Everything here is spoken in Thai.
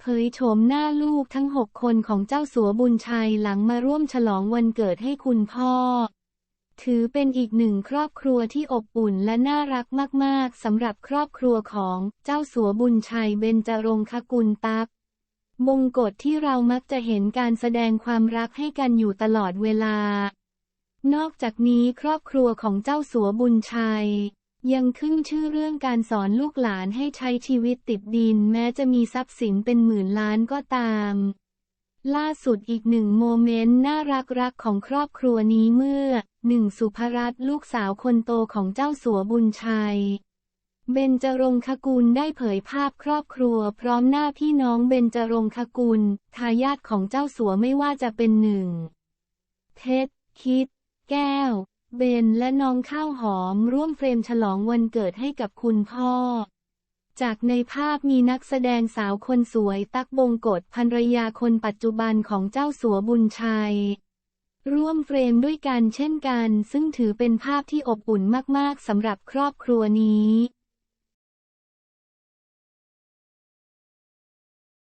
เผยโฉมหน้าลูกทั้งหกคนของเจ้าสัวบุญชัยหลังมาร่วมฉลองวันเกิดให้คุณพ่อ ถือเป็นอีกหนึ่งครอบครัวที่อบอุ่นและน่ารักมากๆสำหรับครอบครัวของเจ้าสัวบุญชัยเบญจรงคกุลตักมงกฎที่เรามักจะเห็นการแสดงความรักให้กันอยู่ตลอดเวลา นอกจากนี้ครอบครัวของเจ้าสัวบุญชัย ยังขึ้นชื่อเรื่องการสอนลูกหลานให้ใช้ชีวิตติดดิน แม้จะมีทรัพย์สินเป็นหมื่นล้านก็ตาม ล่าสุดอีกหนึ่งโมเมนต์น่ารักรักของครอบครัวนี้เมื่อหนึ่งสุภรัตน์ลูกสาวคนโตของเจ้าสัวบุญชัย เบญจรงคกุลได้เผยภาพครอบครัว พร้อมหน้าพี่น้องเบญจรงคกุลทายาทของเจ้าสัวไม่ว่าจะเป็นหนึ่งเพชรคิด แก้ว เบนและน้องข้าวหอมร่วมเฟรมฉลองวันเกิดให้กับคุณพ่อ จากในภาพมีนักแสดงสาวคนสวยตักบงกฎภรรยาคนปัจจุบันของเจ้าสัวบุญชัย ร่วมเฟรมด้วยกันเช่นกัน ซึ่งถือเป็นภาพที่อบอุ่นมากๆสำหรับครอบครัวนี้